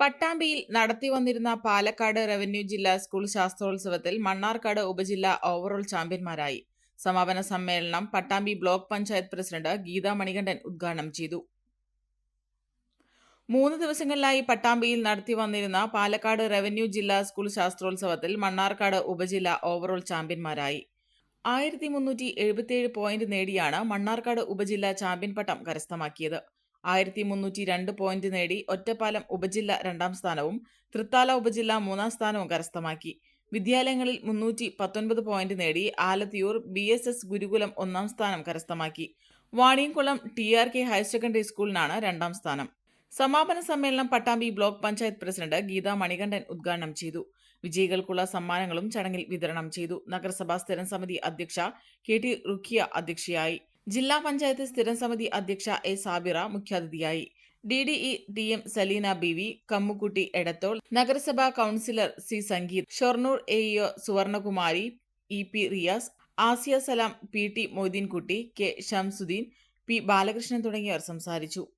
പട്ടാമ്പിയിൽ നടത്തിവന്നിരുന്ന പാലക്കാട് റവന്യൂ ജില്ലാ സ്കൂൾ ശാസ്ത്രോത്സവത്തിൽ മണ്ണാർക്കാട് ഉപജില്ല ഓവറോൾ ചാമ്പ്യന്മാരായി. സമാപന സമ്മേളനം പട്ടാമ്പി ബ്ലോക്ക് പഞ്ചായത്ത് പ്രസിഡന്റ് ഗീതാ മണികണ്ഠൻ ഉദ്ഘാടനം ചെയ്തു. മൂന്ന് ദിവസങ്ങളിലായി പട്ടാമ്പിയിൽ നടത്തി വന്നിരുന്ന പാലക്കാട് റവന്യൂ ജില്ലാ സ്കൂൾ ശാസ്ത്രോത്സവത്തിൽ മണ്ണാർക്കാട് ഉപജില്ല ഓവറോൾ ചാമ്പ്യന്മാരായി. ആയിരത്തി മുന്നൂറ്റി എഴുപത്തിയേഴ് പോയിന്റ് നേടിയാണ് മണ്ണാർക്കാട് ഉപജില്ല ചാമ്പ്യൻ പട്ടം കരസ്ഥമാക്കിയത്. ആയിരത്തി മുന്നൂറ്റി രണ്ട് പോയിന്റ് നേടി ഒറ്റപ്പാലം ഉപജില്ല രണ്ടാം സ്ഥാനവും തൃത്താല ഉപജില്ല മൂന്നാം സ്ഥാനവും കരസ്ഥമാക്കി. വിദ്യാലയങ്ങളിൽ മുന്നൂറ്റി പത്തൊൻപത് പോയിന്റ് നേടി Alathiyur B S S Gurukulam ഒന്നാം സ്ഥാനം കരസ്ഥമാക്കി. Vaniyamkulam T R K higher secondary സ്കൂളിനാണ് രണ്ടാം സ്ഥാനം. സമാപന സമ്മേളനം പട്ടാമ്പി ബ്ലോക്ക് പഞ്ചായത്ത് പ്രസിഡന്റ് ഗീതാ മണികണ്ഠൻ ഉദ്ഘാടനം ചെയ്തു. വിജയികൾക്കുള്ള സമ്മാനങ്ങളും ചടങ്ങിൽ വിതരണം ചെയ്തു. നഗരസഭാ സ്ഥിരം സമിതി അധ്യക്ഷ കെ ടി റുഖിയ അധ്യക്ഷയായി. ജില്ലാ പഞ്ചായത്ത് സ്ഥിരം സമിതി അധ്യക്ഷ എ സാബിറ മുഖ്യാതിഥിയായി. D D E T M Saleena B V Kammukutty Edathol നഗരസഭാ councillor C Sangeeth Shoranur A E O Suvarnakumari E P Riyas Asiya Salam P T Moideenkutty K Shamsuddin P Balakrishnan തുടങ്ങിയവർ സംസാരിച്ചു.